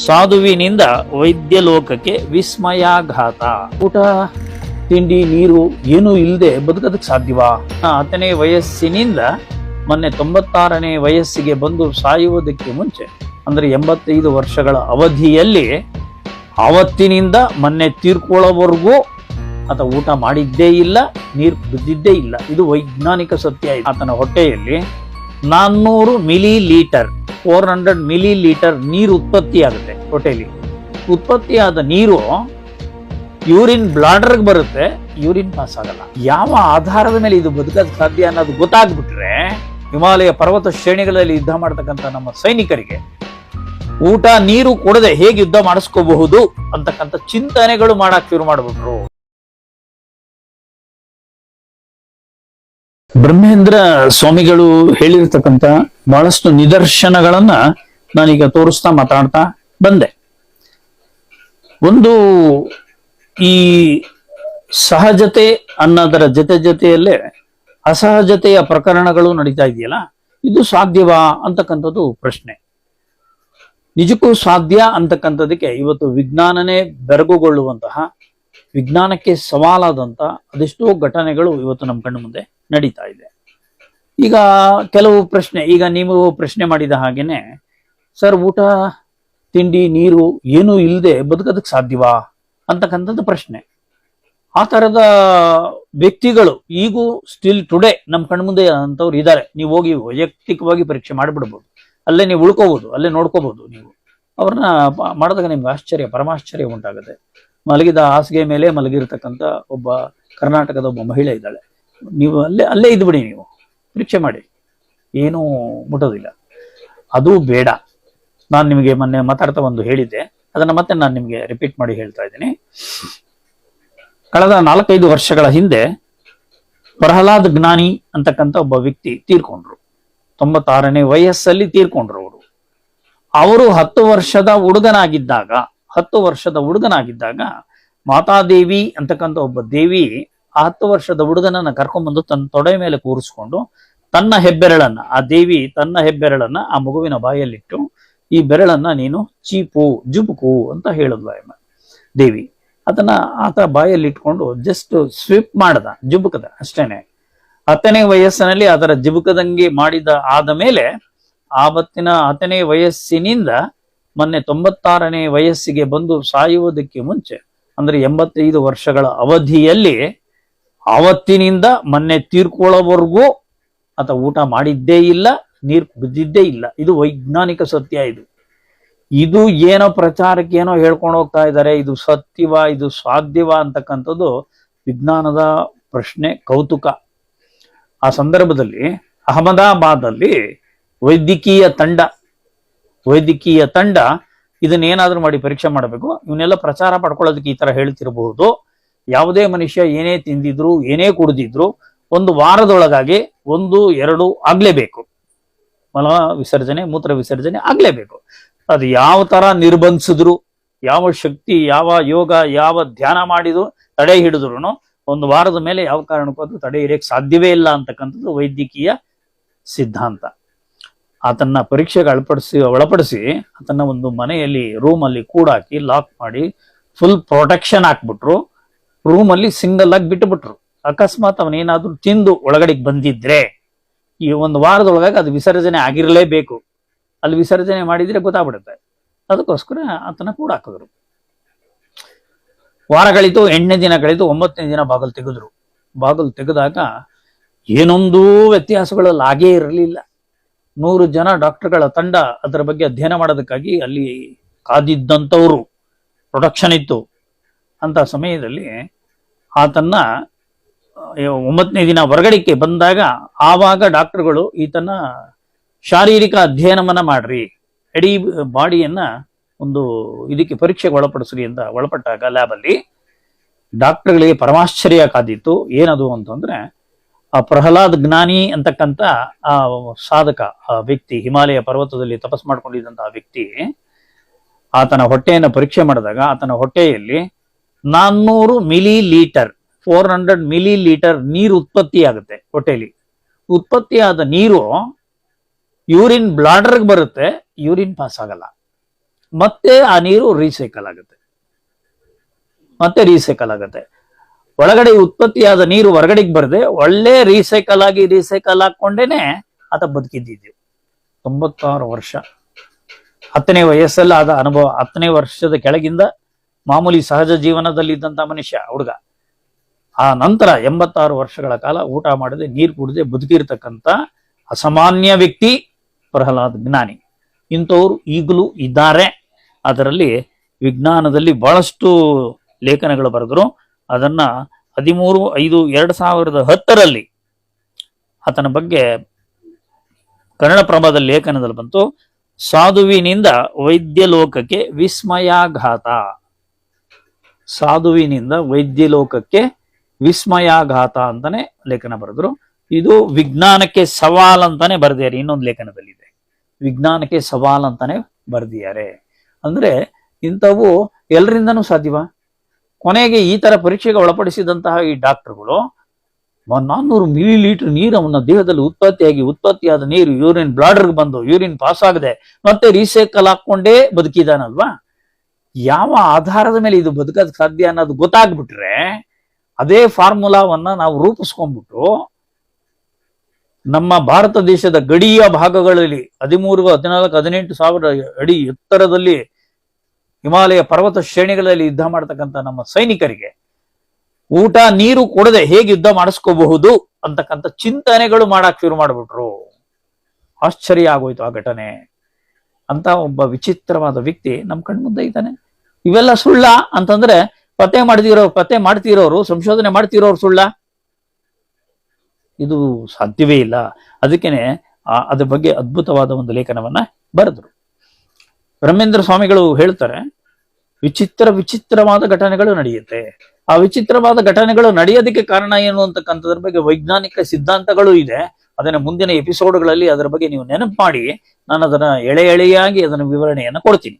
ಸಾಧುವಿನಿಂದ ವೈದ್ಯ ಲೋಕಕ್ಕೆ ವಿಸ್ಮಯಾಘಾತ. ಊಟ, ತಿಂಡಿ, ನೀರು ಏನೂ ಇಲ್ಲದೆ ಬದುಕೋದಕ್ಕೆ ಸಾಧ್ಯವಾ? ಹತ್ತನೇ ವಯಸ್ಸಿನಿಂದ ಮೊನ್ನೆ ತೊಂಬತ್ತಾರನೇ ವಯಸ್ಸಿಗೆ ಬಂದು ಸಾಯುವುದಕ್ಕೆ ಮುಂಚೆ, ಅಂದರೆ ಎಂಬತ್ತೈದು ವರ್ಷಗಳ ಅವಧಿಯಲ್ಲಿ ಆವತ್ತಿನಿಂದ ಮೊನ್ನೆ ತೀರ್ಕೊಳ್ಳೋವರೆಗೂ ಆತ ಊಟ ಮಾಡಿದ್ದೇ ಇಲ್ಲ, ನೀರು ಬಿದ್ದಿದ್ದೇ ಇಲ್ಲ. ಇದು ವೈಜ್ಞಾನಿಕ ಸತ್ಯ. ಆತನ ಹೊಟ್ಟೆಯಲ್ಲಿ ನಾನ್ನೂರು milli litre four hundred milli litre ನೀರು ಉತ್ಪತ್ತಿ ಆಗುತ್ತೆ ಹೊಟ್ಟೆಲಿ. ಉತ್ಪತ್ತಿಯಾದ ನೀರು ಯೂರಿನ್ ಬ್ಲಾಡರ್ಗೆ ಬರುತ್ತೆ ಯೂರಿನ್ ಪಾಸ್ ಆಗಲ್ಲ. ಯಾವ ಆಧಾರದ ಮೇಲೆ ಇದು ಬದುಕೋದು ಸಾಧ್ಯ ಅನ್ನೋದು ಗೊತ್ತಾಗ್ಬಿಟ್ರೆ ಹಿಮಾಲಯ ಪರ್ವತ ಶ್ರೇಣಿಗಳಲ್ಲಿ ಯುದ್ಧ ಮಾಡ್ತಕ್ಕಂಥ ನಮ್ಮ ಸೈನಿಕರಿಗೆ ಊಟ, ನೀರು ಕೊಡದೆ ಹೇಗೆ ಯುದ್ಧ ಮಾಡಿಸ್ಕೋಬಹುದು ಅಂತಕ್ಕಂಥ ಚಿಂತನೆಗಳು ಮಾಡಕ್ ಶುರು ಮಾಡ್ಬಿಟ್ರು. ಬ್ರಹ್ಮೇಂದ್ರ ಸ್ವಾಮಿಗಳು ಹೇಳಿರ್ತಕ್ಕಂಥ ಬಹಳಷ್ಟು ನಿದರ್ಶನಗಳನ್ನ ನಾನೀಗ ತೋರಿಸ್ತಾ ಮಾತಾಡ್ತಾ ಬಂದೆ. ಒಂದು ಈ ಸಹಜತೆ ಅನ್ನೋದರ ಜೊತೆ ಜೊತೆಯಲ್ಲೇ ಅಸಹಜತೆಯ ಪ್ರಕರಣಗಳು ನಡೀತಾ ಇದೆಯಲ್ಲ, ಇದು ಸಾಧ್ಯವಾ ಅಂತಕ್ಕಂಥದ್ದು ಪ್ರಶ್ನೆ. ನಿಜಕ್ಕೂ ಸಾಧ್ಯ ಅಂತಕ್ಕಂಥದಕ್ಕೆ ಇವತ್ತು ವಿಜ್ಞಾನನೇ ಬೆರಗುಗೊಳ್ಳುವಂತಹ ವಿಜ್ಞಾನಕ್ಕೆ ಸವಾಲಾದಂತ ಅದೆಷ್ಟೋ ಘಟನೆಗಳು ಇವತ್ತು ನಮ್ಮ ಕಣ್ಣು ಮುಂದೆ ನಡೀತಾ ಇದೆ. ಈಗ ಕೆಲವು ಪ್ರಶ್ನೆ, ಈಗ ನೀವು ಪ್ರಶ್ನೆ ಮಾಡಿದ ಹಾಗೇನೆ, ಸರ್ ಊಟ, ತಿಂಡಿ, ನೀರು ಏನೂ ಇಲ್ಲದೆ ಬದುಕೋದಕ್ಕೆ ಸಾಧ್ಯವಾ? ಅಂತಕ್ಕಂಥದ್ದು ಪ್ರಶ್ನೆ. ಆ ತರದ ವ್ಯಕ್ತಿಗಳು ಈಗೂ ಸ್ಟಿಲ್ ಟುಡೇ ನಮ್ಮ ಕಣ್ಮುಂದೆ ಅಂತವ್ರು ಇದ್ದಾರೆ. ನೀವು ಹೋಗಿ ವೈಯಕ್ತಿಕವಾಗಿ ಪರೀಕ್ಷೆ ಮಾಡಿಬಿಡ್ಬೋದು. ಅಲ್ಲೇ ನೀವು ಉಳ್ಕೋಬಹುದು ಅಲ್ಲೇ ನೋಡ್ಕೋಬಹುದು ನೀವು. ಅವ್ರನ್ನ ಮಾಡಿದಾಗ ನಿಮ್ಗೆ ಆಶ್ಚರ್ಯ, ಪರಮಾಶ್ಚರ್ಯ ಉಂಟಾಗುತ್ತೆ. ಮಲಗಿದ ಹಾಸಿಗೆ ಮೇಲೆ ಮಲಗಿರ್ತಕ್ಕಂಥ ಒಬ್ಬ ಕರ್ನಾಟಕದ ಒಬ್ಬ ಮಹಿಳೆ ಇದ್ದಾಳೆ. ನೀವು ಅಲ್ಲೇ ಅಲ್ಲೇ ಇದ್ಬಿಡಿ ನೀವು. ಪರೀಕ್ಷೆ ಮಾಡಿ. ಏನೂ ಮುಟ್ಟೋದಿಲ್ಲ. ಅದು ಬೇಡ. ನಾನು ನಿಮಗೆ ಮೊನ್ನೆ ಮಾತಾಡ್ತಾ ಒಂದು ಹೇಳಿದ್ದೆ. ಅದನ್ನ ಮತ್ತೆ ನಾನು ನಿಮಗೆ ರಿಪೀಟ್ ಮಾಡಿ ಹೇಳ್ತಾ ಇದ್ದೀನಿ. ಕಳೆದ ನಾಲ್ಕೈದು ವರ್ಷಗಳ ಹಿಂದೆ ಪ್ರಹ್ಲಾದ್ ಜ್ಞಾನಿ ಅಂತಕ್ಕಂಥ ಒಬ್ಬ ವ್ಯಕ್ತಿ ತೀರ್ಕೊಂಡ್ರು. ತೊಂಬತ್ತಾರನೇ ವಯಸ್ಸಲ್ಲಿ ತೀರ್ಕೊಂಡ್ರು ಅವರು. ಅವರು ಹತ್ತು ವರ್ಷದ ಹುಡುಗನಾಗಿದ್ದಾಗ ಹತ್ತು ವರ್ಷದ ಹುಡುಗನಾಗಿದ್ದಾಗ ಮಾತಾದೇವಿ ಅಂತಕ್ಕಂಥ ಒಬ್ಬ ದೇವಿ ಆ ಹತ್ತು ವರ್ಷದ ಹುಡುಗನನ್ನ ಕರ್ಕೊಂಡ್ಬಂದು ತನ್ನ ತೊಡೆ ಮೇಲೆ ಕೂರಿಸ್ಕೊಂಡು ತನ್ನ ಹೆಬ್ಬೆರಳನ್ನ, ಆ ದೇವಿ ತನ್ನ ಹೆಬ್ಬೆರಳನ್ನ ಆ ಮಗುವಿನ ಬಾಯಲ್ಲಿಟ್ಟು, ಈ ಬೆರಳನ್ನ ನೀನು ಚೀಪು, ಜುಬುಕು ಅಂತ ಹೇಳಿದ್ಲ ದೇವಿ. ಅದನ್ನ ಆತ ಬಾಯಲ್ಲಿ ಇಟ್ಕೊಂಡು ಜಸ್ಟ್ ಸ್ವಿಪ್ ಮಾಡದ, ಜುಬುಕದ ಅಷ್ಟೇನೆ. ಹತ್ತನೇ ವಯಸ್ಸಿನಲ್ಲಿ ಅದರ ಜುಬುಕದಂಗೆ ಮಾಡಿದ ಆದ ಮೇಲೆ, ಆವತ್ತಿನ ಹತ್ತನೇ ವಯಸ್ಸಿನಿಂದ ಮೊನ್ನೆ ತೊಂಬತ್ತಾರನೇ ವಯಸ್ಸಿಗೆ ಬಂದು ಸಾಯುವುದಕ್ಕೆ ಮುಂಚೆ, ಅಂದ್ರೆ ಎಂಬತ್ತೈದು ವರ್ಷಗಳ ಅವಧಿಯಲ್ಲಿ ಆವತ್ತಿನಿಂದ ಮೊನ್ನೆ ತೀರ್ಕೊಳ್ಳೋವರೆಗೂ ಆತ ಊಟ ಮಾಡಿದ್ದೇ ಇಲ್ಲ, ನೀರು ಬಿದ್ದಿದ್ದೇ ಇಲ್ಲ. ಇದು ವೈಜ್ಞಾನಿಕ ಸತ್ಯ ಇದು. ಇದು ಏನೋ ಪ್ರಚಾರಕ್ಕೆ ಏನೋ ಹೇಳ್ಕೊಂಡು ಹೋಗ್ತಾ ಇದ್ದಾರೆ, ಇದು ಸತ್ಯವ, ಇದು ಸಾಧ್ಯವ ಅಂತಕ್ಕಂಥದ್ದು ವಿಜ್ಞಾನದ ಪ್ರಶ್ನೆ, ಕೌತುಕ. ಆ ಸಂದರ್ಭದಲ್ಲಿ ಅಹಮದಾಬಾದಲ್ಲಿ ವೈದ್ಯಕೀಯ ತಂಡ ವೈದ್ಯಕೀಯ ತಂಡ ಇದನ್ನೇನಾದ್ರೂ ಮಾಡಿ ಪರೀಕ್ಷೆ ಮಾಡಬೇಕು. ಇವನ್ನೆಲ್ಲ ಪ್ರಚಾರ ಪಡ್ಕೊಳ್ಳೋದಕ್ಕೆ ಈ ತರ ಹೇಳ್ತಿರಬಹುದು. ಯಾವುದೇ ಮನುಷ್ಯ ಏನೇ ತಿಂದಿದ್ರು, ಏನೇ ಕುಡಿದಿದ್ರು, ಒಂದು ವಾರದೊಳಗಾಗಿ ಒಂದು, ಎರಡು ಆಗ್ಲೇಬೇಕು. ಮಲ ವಿಸರ್ಜನೆ, ಮೂತ್ರ ವಿಸರ್ಜನೆ ಆಗ್ಲೇಬೇಕು. ಅದು ಯಾವ ತರ ನಿರ್ಬಂಧಿಸಿದ್ರು, ಯಾವ ಶಕ್ತಿ, ಯಾವ ಯೋಗ, ಯಾವ ಧ್ಯಾನ ಮಾಡಿದ್ರು, ತಡೆ ಹಿಡಿದ್ರು ಒಂದು ವಾರದ ಮೇಲೆ ಯಾವ ಕಾರಣಕ್ಕೂ ಅದು ತಡೆ ಹಿಡಿಯಕ್ಕೆ ಸಾಧ್ಯವೇ ಇಲ್ಲ ಅಂತಕ್ಕಂಥದ್ದು ವೈದ್ಯಕೀಯ ಸಿದ್ಧಾಂತ. ಆತನ್ನ ಪರೀಕ್ಷೆಗೆ ಅಳಪಡಿಸಿ, ಒಳಪಡಿಸಿ ಆತನ್ನ ಒಂದು ಮನೆಯಲ್ಲಿ ರೂಮಲ್ಲಿ ಕೂಡಾಕಿ ಲಾಕ್ ಮಾಡಿ ಫುಲ್ ಪ್ರೊಟೆಕ್ಷನ್ ಹಾಕ್ಬಿಟ್ರು. ರೂಮಲ್ಲಿ ಸಿಂಗಲ್ ಆಗಿ ಬಿಟ್ಟುಬಿಟ್ರು ಅಕಸ್ಮಾತ್ ಅವನೇನಾದ್ರೂ ತಿಂದು ಒಳಗಡೆಗೆ ಬಂದಿದ್ರೆ ಈ ಒಂದು ವಾರದೊಳಗಾಗಿ ಅದು ವಿಸರ್ಜನೆ ಆಗಿರಲೇಬೇಕು. ಅಲ್ಲಿ ವಿಸರ್ಜನೆ ಮಾಡಿದ್ರೆ ಗೊತ್ತಾಗ್ಬಿಡುತ್ತೆ. ಅದಕ್ಕೋಸ್ಕರ ಆತನ ಕೂಡ ಹಾಕಿದ್ರು. ವಾರಗಳಿತು, ಎಂಟನೇ ದಿನ ಕಳೀತು ಒಂಬತ್ತನೇ ದಿನ ಬಾಗಲು ತೆಗೆದ್ರು. ಬಾಗಲು ತೆಗೆದಾಗ ಏನೊಂದೂ ವ್ಯತ್ಯಾಸಗಳಲ್ಲಿ ಆಗೇ ಇರಲಿಲ್ಲ. ನೂರು ಜನ ಡಾಕ್ಟರ್ಗಳ ತಂಡ ಅದರ ಬಗ್ಗೆ ಅಧ್ಯಯನ ಮಾಡೋದಕ್ಕಾಗಿ ಅಲ್ಲಿ ಕಾದಿದ್ದಂಥವರು, ಪ್ರೊಡಕ್ಷನ್ ಇತ್ತು. ಅಂತ ಸಮಯದಲ್ಲಿ ಆತನ್ನ ಒಂಬತ್ತನೇ ದಿನ ಹೊರಗಡೆಗೆ ಬಂದಾಗ ಆವಾಗ ಡಾಕ್ಟರ್ಗಳು ಈತನ ಶಾರೀರಿಕ ಅಧ್ಯಯನವನ್ನ ಮಾಡ್ರಿ, ಎಡಿ ಬಾಡಿಯನ್ನ ಒಂದು ಇದಕ್ಕೆ ಪರೀಕ್ಷೆಗೆ ಒಳಪಡಿಸ್ರಿ ಅಂತ ಒಳಪಟ್ಟಾಗ ಲ್ಯಾಬಲ್ಲಿ ಡಾಕ್ಟರ್ಗಳಿಗೆ ಪರಮಾಶ್ಚರ್ಯ ಕಾದಿತ್ತು. ಏನದು ಅಂತಂದ್ರೆ ಆ ಪ್ರಹ್ಲಾದ್ ಜ್ಞಾನಿ ಅಂತಕ್ಕಂತ ಆ ಸಾಧಕ, ಆ ವ್ಯಕ್ತಿ, ಹಿಮಾಲಯ ಪರ್ವತದಲ್ಲಿ ತಪಸ್ ಮಾಡ್ಕೊಂಡಿದ್ದಂತಹ ವ್ಯಕ್ತಿ, ಆತನ ಹೊಟ್ಟೆಯನ್ನು ಪರೀಕ್ಷೆ ಮಾಡಿದಾಗ ಆತನ ಹೊಟ್ಟೆಯಲ್ಲಿ ನಾನ್ನೂರು milli litre four hundred milli litre ನೀರು ಉತ್ಪತ್ತಿ ಆಗುತ್ತೆ ಹೊಟ್ಟೆಯಲ್ಲಿ ಉತ್ಪತ್ತಿಯಾದ ನೀರು ಯೂರಿನ್ ಬ್ಲಾಡರ್ಗೆ ಬರುತ್ತೆ, ಯೂರಿನ್ ಪಾಸ್ ಆಗಲ್ಲ. ಮತ್ತೆ ಆ ನೀರು ರೀಸೈಕಲ್ ಆಗುತ್ತೆ. ಮತ್ತೆ ರೀಸೈಕಲ್ ಆಗುತ್ತೆ. ಒಳಗಡೆ ಉತ್ಪತ್ತಿಯಾದ ನೀರು ಹೊರಗಡೆಗೆ ಬರದೆ ಒಳ್ಳೆ ರೀಸೈಕಲ್ ಆಗಿ ರೀಸೈಕಲ್ ಹಾಕೊಂಡೇನೆ ಆತ ಬದುಕಿದ್ದಿದ್ದೀವಿ ತೊಂಬತ್ತಾರು ವರ್ಷ. ಹತ್ತನೇ ವಯಸ್ಸಲ್ಲಿ ಆದ ಅನುಭವ. ಹತ್ತನೇ ವರ್ಷದ ಕೆಳಗಿಂದ ಮಾಮೂಲಿ ಸಹಜ ಜೀವನದಲ್ಲಿ ಇದ್ದಂತ ಮನುಷ್ಯ, ಹುಡುಗ. ಆ ನಂತರ ಎಂಬತ್ತಾರು ವರ್ಷಗಳ ಕಾಲ ಊಟ ಮಾಡದೆ ನೀರು ಕುಡದೆ ಬದುಕಿರ್ತಕ್ಕಂಥ ಅಸಾಮಾನ್ಯ ವ್ಯಕ್ತಿ ಪ್ರಹ್ಲಾದ್ ಜ್ಞಾನಿ ಇಂಥವ್ರು ಈಗಲೂ ಇದ್ದಾರೆ. ಅದರಲ್ಲಿ ವಿಜ್ಞಾನದಲ್ಲಿ ಬಹಳಷ್ಟು ಲೇಖನಗಳು ಬರೆದರು. ಅದನ್ನ ಹದಿಮೂರು, ಐದು, ಎರಡ್ ಸಾವಿರದ ಹತ್ತರಲ್ಲಿ ಆತನ ಬಗ್ಗೆ ಕನ್ನಡಪ್ರಭದ ಲೇಖನದಲ್ಲಿ ಬಂತು. ಸಾಧುವಿನಿಂದ ವೈದ್ಯ ಲೋಕಕ್ಕೆ ವಿಸ್ಮಯಾಘಾತ. ಸಾಧುವಿನಿಂದ ವೈದ್ಯ ಲೋಕಕ್ಕೆ ವಿಸ್ಮಯಾಘಾತ ಅಂತಾನೆ ಲೇಖನ ಬರೆದ್ರು. ಇದು ವಿಜ್ಞಾನಕ್ಕೆ ಸವಾಲ್ ಅಂತಾನೆ ಬರೆದಿದ್ದಾರೆ. ಇನ್ನೊಂದು ಲೇಖನದಲ್ಲಿದೆ. ವಿಜ್ಞಾನಕ್ಕೆ ಸವಾಲ್ ಅಂತಾನೆ ಬರೆದಿದ್ದಾರೆ. ಅಂದ್ರೆ ಇಂಥವು ಎಲ್ರಿಂದನೂ ಸಾಧ್ಯವಾ? ಕೊನೆಗೆ ಈ ತರ ಪರೀಕ್ಷೆಗೆ ಒಳಪಡಿಸಿದಂತಹ ಈ ಡಾಕ್ಟರ್ಗಳು, ನಾನ್ನೂರು ಮಿಲಿ ಲೀಟರ್ ನೀರು ದೇಹದಲ್ಲಿ ಉತ್ಪತ್ತಿಯಾಗಿ, ಉತ್ಪತ್ತಿಯಾದ ನೀರು, ಯೂರಿನ್ ಬ್ಲಾಡರ್ಗೆ ಬಂದು, ಯೂರಿನ್ ಪಾಸ್ ಆಗದೆ, ಮತ್ತೆ ರೀಸೈಕಲ್ ಹಾಕೊಂಡೇ ಬದುಕಿದಾನಲ್ವಾ? ಯಾವ ಆಧಾರದ ಮೇಲೆ ಇದು ಬದುಕೋದ್ ಸಾಧ್ಯ ಅನ್ನೋದು ಗೊತ್ತಾಗ್ಬಿಟ್ರೆ, ಅದೇ ಫಾರ್ಮುಲಾವನ್ನ ನಾವು ರೂಪಿಸ್ಕೊಂಡ್ಬಿಟ್ಟು, ನಮ್ಮ ಭಾರತ ದೇಶದ ಗಡಿಯ ಭಾಗಗಳಲ್ಲಿ ಹದಿಮೂರು, ಹದಿನಾಲ್ಕು, ಹದಿನೆಂಟು ಸಾವಿರ ಅಡಿ ಎತ್ತರದಲ್ಲಿ ಹಿಮಾಲಯ ಪರ್ವತ ಶ್ರೇಣಿಗಳಲ್ಲಿ ಯುದ್ಧ ಮಾಡತಕ್ಕಂಥ ನಮ್ಮ ಸೈನಿಕರಿಗೆ ಊಟ, ನೀರು ಕೊಡದೆ ಹೇಗೆ ಯುದ್ಧ ಮಾಡಿಸ್ಕೋಬಹುದು ಅಂತಕ್ಕಂಥ ಚಿಂತನೆಗಳು ಮಾಡಕ್ ಶುರು ಮಾಡ್ಬಿಟ್ರು. ಆಶ್ಚರ್ಯ ಆಗೋಯ್ತು ಆ ಘಟನೆ. ಅಂತ ಒಬ್ಬ ವಿಚಿತ್ರವಾದ ವ್ಯಕ್ತಿ ನಮ್ಮ ಕಣ್ಮುಂದೆ ಇದ್ದಾನೆ. ಇವೆಲ್ಲ ಸುಳ್ಳ ಅಂತಂದ್ರೆ ಪತ್ತೆ ಮಾಡ್ತಿರೋ ಪತ್ತೆ ಮಾಡ್ತಿರೋರು, ಸಂಶೋಧನೆ ಮಾಡ್ತಿರೋರು ಸುಳ್ಳ? ಇದು ಸಾಧ್ಯವೇ ಇಲ್ಲ. ಅದಕ್ಕೇನೆ ಅದ್ರ ಬಗ್ಗೆ ಅದ್ಭುತವಾದ ಒಂದು ಲೇಖನವನ್ನ ಬರೆದ್ರು. ಬ್ರಹ್ಮೇಂದ್ರ ಸ್ವಾಮಿಗಳು ಹೇಳ್ತಾರೆ, ವಿಚಿತ್ರ ವಿಚಿತ್ರವಾದ ಘಟನೆಗಳು ನಡೆಯುತ್ತೆ. ಆ ವಿಚಿತ್ರವಾದ ಘಟನೆಗಳು ನಡೆಯೋದಕ್ಕೆ ಕಾರಣ ಏನು ಅಂತಕ್ಕಂಥದ್ರ ಬಗ್ಗೆ ವೈಜ್ಞಾನಿಕ ಸಿದ್ಧಾಂತಗಳು ಇದೆ. ಅದನ್ನ ಮುಂದಿನ ಎಪಿಸೋಡ್ಗಳಲ್ಲಿ ಅದರ ಬಗ್ಗೆ ನೀವು ನೆನಪು ಮಾಡಿ ನಾನು ಅದನ್ನ ಎಳೆ ಎಳೆಯಾಗಿ ಅದನ್ನ ವಿವರಣೆಯನ್ನು ಕೊಡ್ತೀನಿ.